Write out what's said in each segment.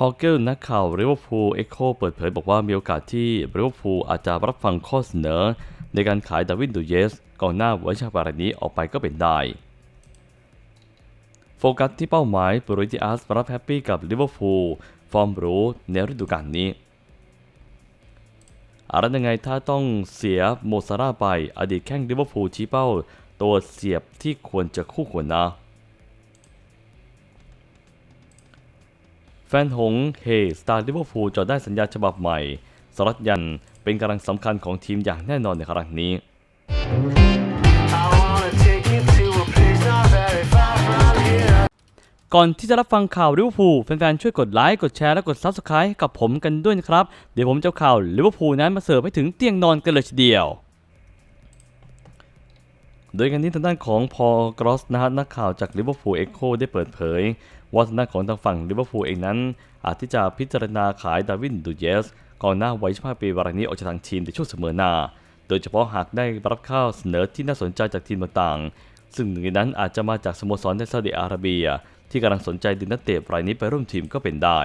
พอลเกลนักข่าวริเวอร์พูลเอ็กโคเปิดเผยบอกว่ามีโอกาสที่ริเวอร์พูลอาจจะรับฟังข้อเสนอ ในการขายดาวินดูเยสกองหน้าว้ชาบารายนี้ออกไปก็เป็นได้ โฟกัสที่เป้าหมายบรูติอัสรับแฮปปี้กับลิเวอร์พูลฟอร์มรูในฤดูกาลนี้อะไรยังไงถ้าต้องเสียโมซาร่าไปอดีตแข้งลิเวอร์พูลชี้เป้า ตัวเสียบที่ควรจะคู่ควรนะ แฟนหงเฮสตาร์ลิเวอร์พูลจะได้สัญญาฉบับใหม่ สรัตยันเป็นกำลังสำคัญของทีมอย่างแน่นอนในครั้งนี้ ก่อนที่จะรับฟังข่าวลิเวอร์พูลแฟนๆ ช่วยกดไลค์ กดแชร์ และกด Subscribe ให้กับผมกันด้วยนะครับ เดี๋ยวผมจะข่าวลิเวอร์พูลนั้นมาเสิร์ฟให้ถึงเตียงนอนกันเลยทีเดียว โดยกันนี้ทางด้านของพอกรอสนะฮะนักข่าวจากลิเวอร์พูลเอ็กโคได้เปิดเผย ว่าทางด้านของทางฝั่งลิเวอร์พูลเองนั้น อาจที่จะพิจารณาขายดาวินดูเยสกองหน้าวัย25ปีวารายนี้ออกจากทางทีมในช่วงเสมอหน้า โดยเฉพาะหากได้รับข้าวเสนอที่น่าสนใจจากทีมต่างๆ ซึ่งหนึ่งในนั้นอาจจะมาจากสโมสรในซาอุดิอาระเบีย ที่กำลังสนใจดึงนักเตะรายนี้ไปร่วมทีมก็เป็นได้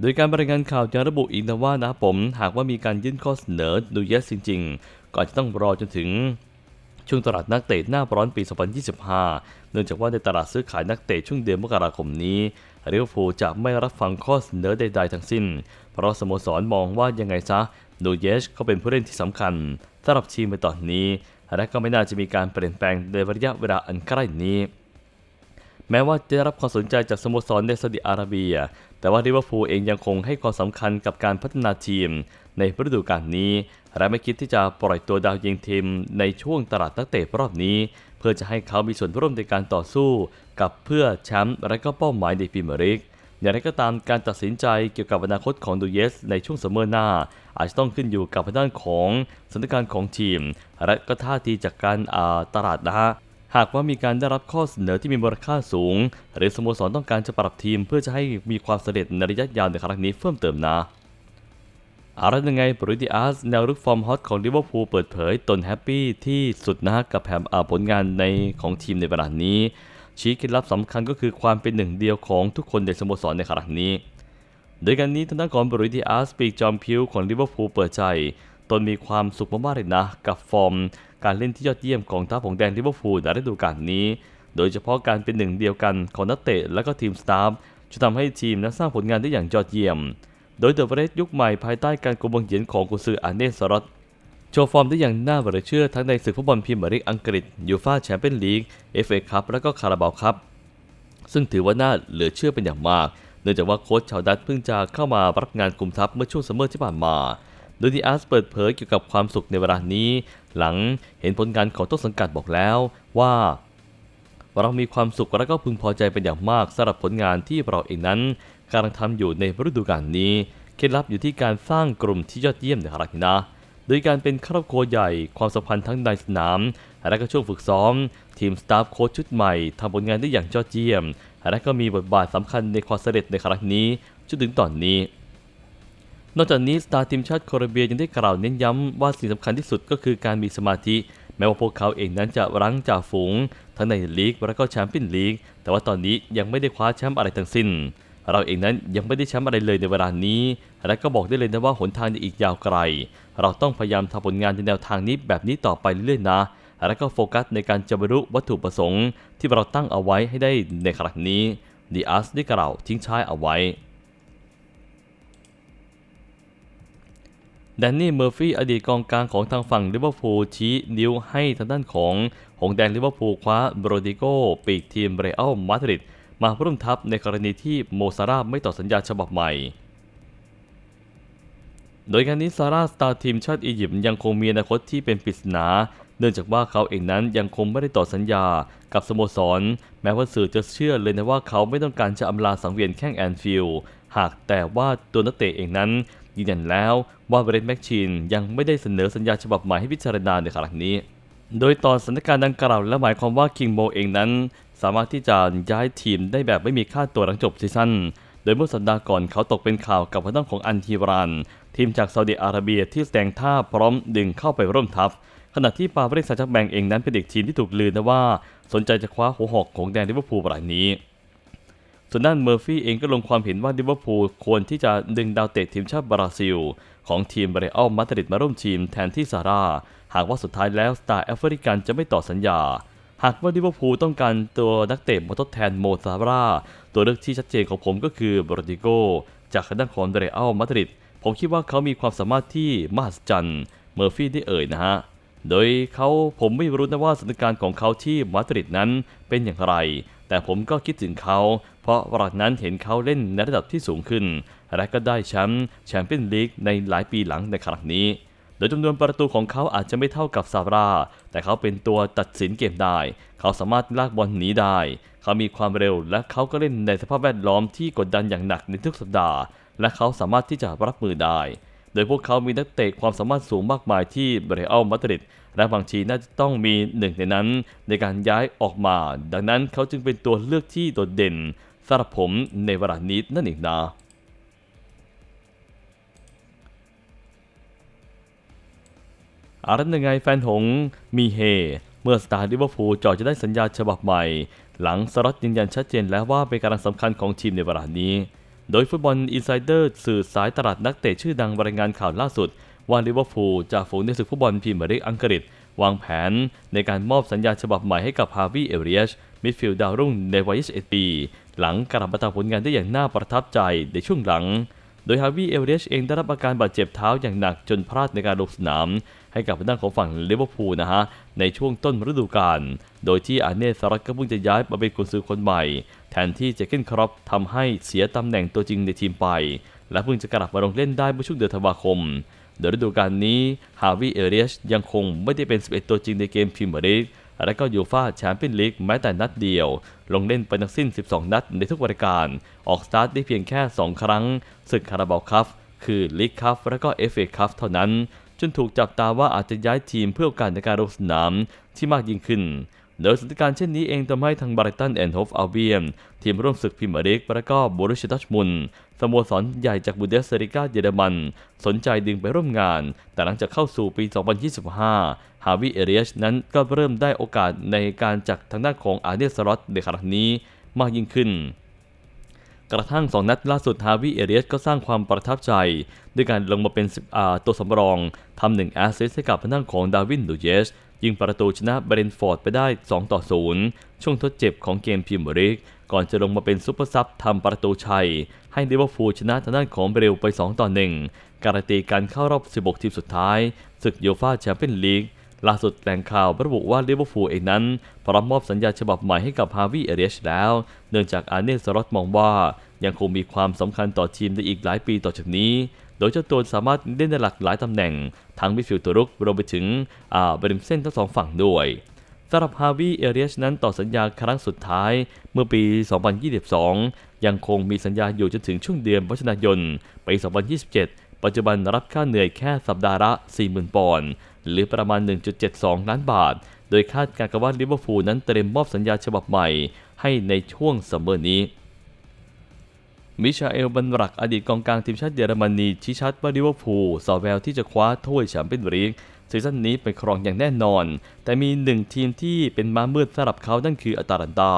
โดยการบรายงานข่าวยังระบุอีกนะว่านะผม หากว่ามีการยื่นข้อเสนอดูเยสจริงๆ ก็อาจจะต้องรอจนถึง ช่วงตลาดนักเตะหน้าร้อนปี 2025 เนื่องจากว่าในตลาดซื้อขายนักเตะช่วงเดือนมกราคมนี้ลิเวอร์พูลจะไม่รับฟังข้อเสนอใดๆทั้งสิ้น เพราะสโมสรมองว่ายังไงซะนูเยสเขาเป็นผู้เล่นที่สำคัญสำหรับทีมในตอนนี้ และก็ไม่น่าจะมีการเปลี่ยนแปลงในระยะเวลาอันใกล้นี้ แม้ว่าจะได้รับความสนใจจากสโมสรในซาอุดิอาระเบีย แต่ว่าลิเวอร์พูลเองยังคงให้ความสำคัญกับการพัฒนาทีมในฤดูกาลนี้ และไม่คิดที่จะปล่อยตัวดาวยิงทีมในช่วงตลาดนักเตะรอบนี้ เพื่อจะให้เขามีส่วนร่วมในการต่อสู้ กับเพื่อแชมป์และก็เป้าหมายในพรีเมียร์ลีกอย่างไรก็ตามการตัดสินใจเกี่ยวกับอนาคตของดูเยส ในช่วงซัมเมอร์หน้า อาจจะต้องขึ้นอยู่กับด้านของสถานการณ์ของทีม และก็ท่าทีจากการอาตลาดนะฮะหากว่ามีการได้รับข้อเสนอที่มีมูลค่าสูง หรือสโมสรต้องการจะปรับทีมเพื่อจะให้มีความสำเร็จในระยะยาวในครั้งนี้เพิ่มเติมนะ อะไรยังไงบริติอาสแนวรุกฟอร์มฮอตของลิเวอร์พูลเปิดเผยตนแฮปปี้ที่สุดนะกับแผนผลงานในของทีมในเวลานี้ ชี้เคล็ดลับสำคัญก็คือความเป็นหนึ่งเดียวของทุกคนในสโมสรในครั้งนี้ โดยการนี้ทางด้านของบริติอาสปีกจอมพิวของลิเวอร์พูลเปิดใจ ตนมีความสุขมากๆเลยนะ กับฟอร์ม การเล่นที่ยอดเยี่ยมของทัพของแดนลิเวอร์พูลในฤดูกาลนี้ โดยเฉพาะการเป็นหนึ่งเดียวกันของนักเตะและก็ทีมสตาฟจะทำให้ทีมนั้นสร้างผลงานได้อย่างยอดเยี่ยม โดยเดอะเรสยุคใหม่ภายใต้การกุมบังเหียนของกุซืออาเนสรอตโชว์ฟอร์มได้อย่างน่าเหลือเชื่อทั้งในศึกฟุตบอลพรีเมียร์ลีกอังกฤษยูฟ่าแชมเปี้ยนลีกเอฟเอคัพและก็คาราบาวคัพซึ่งถือว่าน่าเหลือเชื่อเป็นอย่างมาก เนื่องจากว่าโค้ชชาวดัตช์เพิ่งจะเข้ามารับงานกลุ่มทัพเมื่อช่วงซัมเมอร์ที่ผ่านมา โดยดีอาร์สเปิดเผยเกี่ยวกับความสุขในเวลานี้ หลังเห็นผลงานของต้นสังกัดบอกแล้วว่า เรามีความสุขและก็พึงพอใจเป็นอย่างมากสำหรับผลงานที่เราเองนั้นกำลังทำอยู่ในฤดูกาลนี้เคล็ดลับอยู่ที่การสร้างกลุ่มที่ยอดเยี่ยมในครั้งนี้นะโดยการเป็นครอบครัวใหญ่ความสัมพันธ์ทั้งในสนาม และก็ช่วงฝึกซ้อม ทีมสตาฟโค้ชชุดใหม่ทำผลงานได้อย่างยอดเยี่ยม และก็มีบทบาทสำคัญในความสำเร็จในครั้งนี้จนถึงตอนนี้ นอกจากนี้สตาร์ทีมชาติโคลอมเบียยังได้กล่าวเน้นย้ำว่าสิ่งสำคัญที่สุดก็คือการมีสมาธิ แม้ว่าพวกเขาเองนั้นจะรั้งจ่าฝูง ทั้งในลีกและก็แชมเปี้ยนลีก แต่ว่าตอนนี้ยังไม่ได้คว้าแชมป์อะไรทั้งสิ้น เราเองนั้นยังไม่ได้แชมป์อะไรเลยในเวลานี้ และก็บอกได้เลยนะว่าหนทางยังอีกยาวไกล เราต้องพยายามทำผลงานในแนวทางนี้แบบนี้ต่อไปเรื่อยๆนะและก็โฟกัสในการจะบรรลุวัตถุประสงค์ ที่เราตั้งเอาไว้ให้ได้ในครั้งนี้ดีอาร์สได้กล่าวทิ้งท้ายเอาไว้ แดนนี่เมอร์ฟี่อดีตกองกลางของทางฝั่งลิเวอร์พูลชี้นิ้วให้ทางด้านของหงแดงลิเวอร์พูลคว้าโบรดิโกปีกทีมเรอัลมาดริดมาร่วมทัพในกรณีที่โมซาร่าไม่ต่อสัญญาฉบับใหม่ โดยงานนี้ซาร่าสตาร์ทีมชาติอียิปต์ยังคงมีอนาคตที่เป็นปริศนา เนื่องจากว่าเขาเองนั้นยังคงไม่ได้ต่อสัญญากับสโมสร แม้ว่าสื่อจะเชื่อเลยนะว่าเขาไม่ต้องการจะอำลาสังเวียนแข้งแอนฟิลด์หากแต่ว่าตัวนักเตะเองนั้น ยืนยันแล้วว่าเบรนแม็กชินยังไม่ได้เสนอสัญญาฉบับใหม่ให้พิจารณาในครั้งนี้ โดยตอนสถานการณ์ดังกล่าวและหมายความว่าคิงโบเองนั้น สามารถที่จะย้ายทีมได้แบบไม่มีค่าตัวหลังจบซีซั่นโดยเมื่อสัปดาห์ก่อนเขาตกเป็นข่าวกับทางด้านของอันทีรันทีมจากซาอุดิอาระเบียที่แสดงท่าพร้อมดึงเข้าไปร่วมทัพ ขณะที่ปาปริสซาจักแบงเองนั้นเป็นเด็กทีมที่ถูกลือนะว่า สนใจจะคว้าหัวหอกของแดนลิเวอร์พูลรายนี้ ส่วนด้านเมอร์ฟี่เองก็ลงความเห็นว่าลิเวอร์พูลควรที่จะดึงดาวเตะทีมชาติบราซิล ของทีมเรอัลมาดริดมาร่วมทีมแทนที่ซาร่า หากว่าสุดท้ายแล้วสตาร์แอฟริกันจะไม่ต่อสัญญา หากว่าลิเวอร์พูลต้องการตัวนักเตะมาทดแทนโมซาร่า ตัวเลือกที่ชัดเจนของผมก็คือบรดิโกจากทางด้านของเรอัลมาดริดผมคิดว่าเขามีความสามารถที่มหัศจรรย์เมอร์ฟี่ได้เอ่ยนะฮะโดยเขาผมไม่รู้นะว่าสถานการณ์ของเขาที่มาดริดนั้นเป็นอย่างไร แต่ผมก็คิดถึงเขา เพราะวันนั้นเห็นเขาเล่นในระดับที่สูงขึ้น และก็ได้แชมป์แชมเปี้ยนลีกในหลายปีหลังในครั้งนี้ โดยจำนวนประตูของเขาอาจจะไม่เท่ากับซาร่า แต่เขาเป็นตัวตัดสินเกมได้ เขาสามารถลากบอลหนีได้ เขามีความเร็วและเขาก็เล่นในสภาพแวดล้อมที่กดดันอย่างหนักในทุกสัปดาห์ และเขาสามารถที่จะรับมือได้โดยพวกเขามีนักเตะความสามารถสูงมากมายที่เรอัลมาดริดและบางทีน่าจะต้องมีหนึ่งในนั้นในการย้ายออกมา ดังนั้นเขาจึงเป็นตัวเลือกที่โดดเด่น สำหรับผมในเวลานี้นั่นเองนะอารันยังไงแฟนหงมีเฮ เมื่อสตาร์ลิเวอร์พูลจอจะได้สัญญาฉบับใหม่ หลังสล็อตยืนยันชัดเจนแล้วว่าเป็นกำลังสำคัญของทีมในเวลานี้ โดยฟุตบอลอินไซเดอร์สื่อสายตลาดนักเตะชื่อดังรายงานข่าวล่าสุด ว่าลิเวอร์พูลจะฝูงในศึกฟุตบอลพรีเมียร์ลีกอังกฤษ วางแผนในการมอบสัญญาฉบับใหม่ให้กับฮาวิเอเรียช มิดฟิลด์ดาวรุ่งในวัย 21 ปี หลังกลับมาทำผลงานได้อย่างน่าประทับใจในช่วงหลัง โดยฮาวิเอเรชเองได้รับอาการบาดเจ็บเท้าอย่างหนักจนพลาดในการลงสนาม ให้กับทางด้านของฝั่งลิเวอร์พูลนะฮะ ในช่วงต้นฤดูกาล โดยที่อาเน่สลัดก็เพิ่งจะย้ายมาเป็นกุนซือคนใหม่ แทนที่เจเกนครอปทำให้เสียตำแหน่งตัวจริงในทีมไป และเพิ่งจะกลับมาลงเล่นได้เมื่อช่วงเดือนธันวาคมโดยฤดูกาลนี้ฮาวิเอเรียชยังคงไม่ได้เป็น 11 ตัวจริงในเกมพรีเมียร์ลีก และก็ยูฟ่าแชมเปี้ยนลีกแม้แต่นัดเดียว ลงเล่นไปทั้งสิ้น 12 นัดในทุกรายการ ออกสตาร์ทได้เพียงแค่ 2 ครั้งศึกคาราบาวคัฟคือลีกคัฟและก็เอฟเอคัฟเท่านั้น จนถูกจับตาว่าอาจจะย้ายทีมเพื่อการในการลงสนามที่มากยิ่งขึ้น โดยสถานการณ์เช่นนี้เองทำให้ทางบริตันแอนด์โฮฟอัลเบียนทีมร่วมศึกพรีเมียร์ลีกและก็บรูเชดัชมุนสโมสรใหญ่จากบูเดสเซริกาเยอรมัน สนใจดึงไปร่วมงาน แต่หลังจากเข้าสู่ปี 2025 ฮาวิเอเรียชนั้นก็เริ่มได้โอกาสในการจากทางด้านของอาเดียสลอตในครั้งนี้มากยิ่งขึ้นกระทั่ง 2 นัดล่าสุดฮาวิเอเรียสก็สร้างความประทับใจ ด้วยการลงมาเป็น10อ่าตัวสำรองทำหนึ่งแอสซิสต์ให้กับทางด้านของดาวินดูเยส ยิงประตูชนะเบรนฟอร์ดไปได้ 2 ต่อ 0 ช่วงทดเจ็บของเกมพรีเมียร์ลีกก่อนจะลงมาเป็นซุปเปอร์ซับทำประตูชัย ให้ลิเวอร์พูลชนะทางด้านของเบรลไป 2 ต่อ 1 การันตีการเข้ารอบ 16 ทีมสุดท้าย ศึกยูฟ่าแชมเปี้ยนลีกล่าสุดแหล่งข่าวระบุว่าลิเวอร์พูลเองนั้น พร้อมมอบสัญญาฉบับใหม่ให้กับฮาวิเอเรชแล้ว เนื่องจากอาร์เนสลอตมองว่ายังคงมีความสำคัญต่อทีมในอีกหลายปีต่อจากนี้ ดยเจ้าตัวสามารถเล่นในหลากหลายตำแหน่ง ทั้งมิดฟิลด์ตัวรุกรวมไปถึงบริมเส้นทั้งสองฝั่งด้วยสำหรับฮาวิเอเรียชนั้นต่อสัญญาครั้งสุดท้ายเมื่อปี 2022 ยังคงมีสัญญาอยู่จนถึงช่วงเดือนพฤศจิกายนปี 2027 ปัจจุบันรับค่าเหนื่อยแค่สัปดาห์ละ 40,000 ปอนด์หรือประมาณ 1.72 ล้านบาท โดยคาดการณ์ว่าลิเวอร์พูลนั้นเตรียมมอบสัญญาฉบับใหม่ให้ในช่วงซัมเมอร์นี้ มิชาเอล บันรัก อดีตกองกลางทีมชาติเยอรมนี ชี้ชัดว่าลิเวอร์พูลสอแววที่จะคว้าถ้วยแชมเปี้ยนลีกซีซั่นนี้ไปครองอย่างแน่นอน แต่มีหนึ่งทีมที่เป็นม้ามืดสำหรับเขานั่นคืออัตาลันตา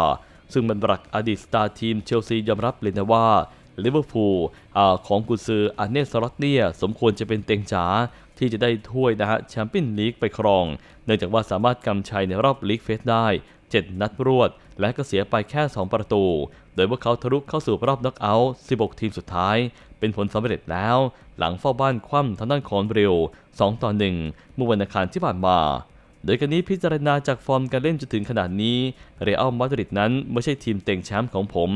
ซึ่งบันรักอดีตสตาร์ทีมเชลซียอมรับเลยนะว่าลิเวอร์พูลของกุซืออาร์เนสลอตเนียสมควรจะเป็นเต็งจ๋าที่จะได้ถ้วยนะฮะแชมเปี้ยนลีกไปครอง เนื่องจากว่าสามารถกำชัยในรอบลีกเฟสได้ 7 นัดรวด และก็เสียไปแค่ 2 ประตู โดยพวกเขาทะลุเข้าสู่รอบน็อกเอาท์ 16 ทีมสุดท้าย เป็นผลสำเร็จแล้ว หลังเฝ้าบ้านคว่ำทางด้านของเบรล2ต่อ 1 เมื่อวันอังคารที่ผ่านมาโดยการนี้พิจารณาจากฟอร์มการเล่นจนถึงขนาดนี้ เรอัลมาดริดนั้นไม่ใช่ทีมเต็งแชมป์ของผม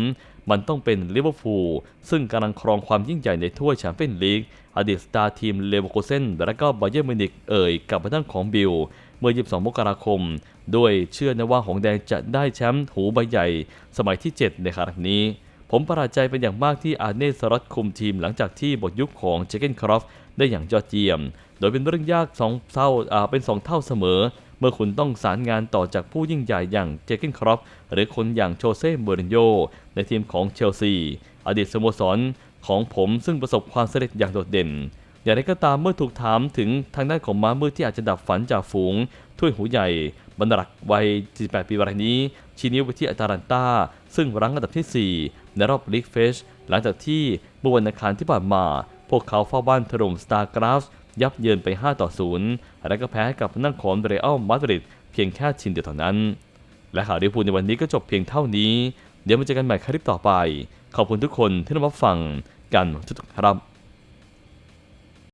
มันต้องเป็นลิเวอร์พูลซึ่งกำลังครองความยิ่งใหญ่ในถ้วยแชมเปี้ยนลีกอดีตสตาร์ทีมเลเวอร์คูเซนและก็บาเยอร์มินิกเอ่ยกับทางด้านของบิลเมื่อ 22 มกราคมโดยเชื่อนะว่าหงแดงจะได้แชมป์หูใบใหญ่ สมัยที่ 7 ในครั้งนี้ ผมประหลาดใจเป็นอย่างมากที่อาเนสรอตคุมทีมหลังจากที่บทยุคของเจเกนครอฟได้อย่างยอดเยี่ยม โดยเป็นเรื่องยากสองเท่าอ่าเป็นสองเท่าเสมอ เมื่อคุณต้องสารงานต่อจากผู้ยิ่งใหญ่อย่างเจเกนครอฟหรือคนอย่างโชเซ่เบอรินโยในทีมของเชลซี อดีตสโมสรของผมซึ่งประสบความสำเร็จอย่างโดดเด่น อย่างไรก็ตามเมื่อถูกถามถึงทางด้านของม้ามืดที่อาจจะดับฝันจากฝูงถ้วยหูใหญ่บรรลักวัย48ปีรายนี้ ชี้นิ้วไปที่อัตาลันตาซึ่งรั้งอันดับที่ 4 ในรอบลีกเฟชหลังจากที่เมื่อวันอังคารที่ผ่านมา พวกเขาเฝ้าบ้านถล่มสตาร์กราฟ ยับเยินไป 5 ต่อ 0 และก็แพ้ให้กับนั่งของเรอัลมาดริดเพียงแค่ชินเดียวเท่านั้น และข่าวลิเวอร์พูลในวันนี้ก็จบเพียงเท่านี้ เดี๋ยวมาเจอกันใหม่คลิปต่อไป ขอบคุณทุกคนที่รับฟังกันทุกท่านครับ